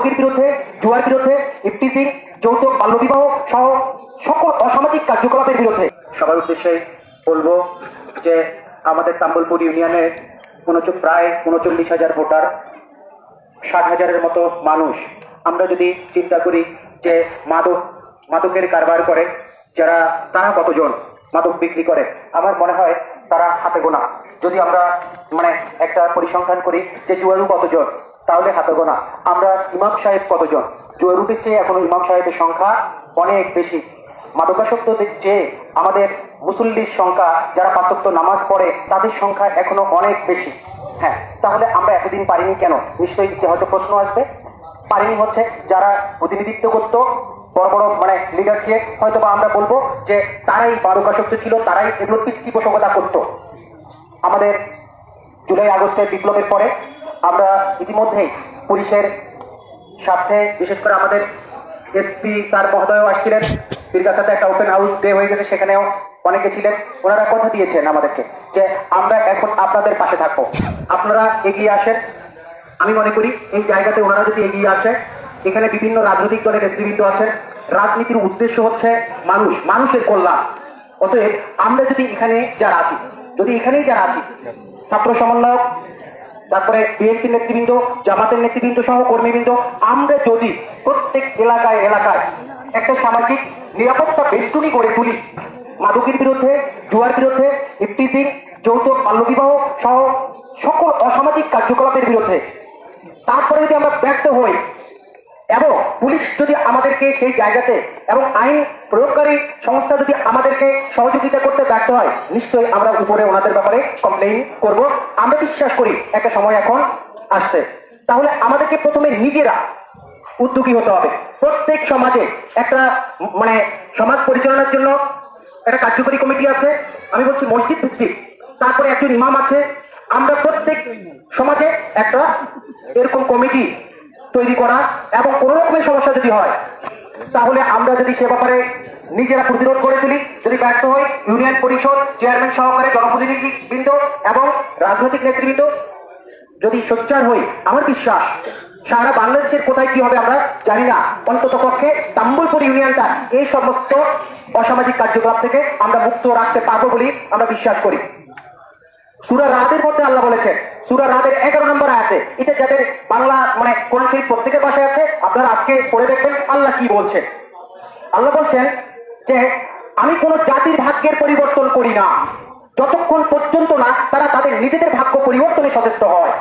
মাদকের বিরুদ্ধে, জুয়ার বিরুদ্ধে ইফটিজিং যৌতুক বাল্যবিবাহ সহ সকল অসামাজিক কার্যকলাপের বিরুদ্ধে। সবার উদ্দেশ্যে বলব যে আমাদের তাম্বলপুর ইউনিয়নের উনচ, প্রায় উনচল্লিশ হাজার ভোটার, ষাট হাজারের মতো মানুষ। আমরা যদি চিন্তা করি যে মাদক, মাদকের কারবার করে, যারা, তারা কতজন মাদক বিক্রি করে? আমার মনে হয় তারা হাতে গোনা। যদি আমরা মানে একটা পরিসংখ্যান করি যে জুয়ারু কতজন তাহলে হাতে গোনা। আমরা ইমাম সাহেব কতজন? জুয়ারুদের চেয়ে এখন ইমাম সাহেবের সংখ্যা অনেক বেশি। মাদকাসক্তদের চেয়ে আমাদের মুসল্লির সংখ্যা, যারা পাঁচক্ত নামাজ পড়ে, তাদের সংখ্যা এখনও অনেক বেশি। হ্যাঁ তাহলে আমরা এতদিন পারিনি কেন? নিশ্চয়ই হয়তো প্রশ্ন আসবে। পারিনি হচ্ছে যারা প্রতিনিধিত্ব করত, বড় বড় মানে লিডারকে হয়তো বা আমরা বলব যে তারাই মাদকাসক্ত ছিল, তারাই এগুলো পৃষ্ঠপোষকতা করতো। আমাদের জুলাই আগস্টের বিপ্লবের পরে আমরা ইতিমধ্যেই পুলিশের স্বার্থে বিশেষ করে আমাদের এসপি স্যার মহোদয়ও আসছিলেন। সাথে একটা ওপেন হাউস ডে হয়ে গেছে, সেখানেও অনেকে ছিলেন। ওনারা কথা দিয়েছেন আমাদেরকে যে আমরা এখন আপনাদের পাশে থাকব। আপনারা এগিয়ে আসেন। আমি মনে করি এই জায়গাতে ওনারা যদি এগিয়ে আসে এখানে বিভিন্ন রাজনৈতিক দলের নেতৃবৃন্দ আছেন। রাজনীতির উদ্দেশ্য হচ্ছে মানুষ, মানুষের কল্যাণ। অতএব আমরা যদি এখানে যারা আছি, যদি এখানেই যারা আছি, ছাত্র সমন্বয়ক তারপরে বিএনপি নেতৃবৃন্দ, জামাতের নেতৃবৃন্দ সহ কর্মীবৃন্দ, আমরা যদি প্রত্যেক এলাকায় এলাকায় একটা সামাজিক নিরাপত্তা বেষ্টনী গড়ে তুলি, মাদকের বিরুদ্ধে, জুয়ার বিরুদ্ধে ইফটিজিং যৌতুক বাল্যবিবাহ সহ সকল অসামাজিক কার্যকলাপের বিরুদ্ধে, তারপরে যদি আমরা ব্যর্থ হই এবং পুলিশ যদি আমাদেরকে সেই জায়গাতে এবং আইন প্রয়োগকারী সংস্থা যদি আমাদেরকে সহযোগিতা করতে ব্যর্থ হয়, নিশ্চয়ই আমরা উপরে ওনাদের ব্যাপারে কমপ্লেইন করব। আমরা বিশ্বাস করি একটা সময় এখন আসছে। তাহলে আমাদেরকে প্রথমে নিজেরা উদ্যোগী হতে হবে। প্রত্যেক সমাজে একটা মানে সমাজ পরিচালনার জন্য একটা কার্যকরী কমিটি আছে, আমি বলছি মসজিদ ভিত্তিক। তারপরে একজন ইমাম আছে। আমরা প্রত্যেক সমাজে একটা এরকম কমিটি তৈরি করা এবং কোনো রকমের সমস্যা যদি হয়, তাহলে আমরা যদি সে ব্যাপারে নিজেরা প্রতিরোধ করে তুলি যদি ব্যর্থ হই, ইউনিয়ন পরিষদ চেয়ারম্যান সহকারে জনপ্রতিনিধিবৃন্দ এবং রাজনৈতিক নেতৃবৃন্দ, যদি সোচ্চার হই, আমার বিশ্বাস সারা বাংলাদেশের কোথায় কি হবে আমরা জানি না। অন্তত পক্ষে তাম্বলপুর ইউনিয়নটা এই সমস্ত অসামাজিক কার্যকলাপ থেকে আমরা মুক্ত রাখতে পারব বলে আমরা বিশ্বাস করি। সুরা রাতের মধ্যে আল্লাহ বলেছেন, সুরা রাতের এগারো নম্বর আয়াতে, এটা যাদের কোন সেই প্রত্যেকের পাশে আছে? আপনারা আজকে পড়ে দেখবেন আল্লাহ কি বলছেন আল্লাহ বলছেন যে, আমি কোন জাতির ভাগ্যের পরিবর্তন করি না। যতক্ষণ পর্যন্ত না তারা তাদের নিজেদের ভাগ্য পরিবর্তনে সচেষ্ট হয়।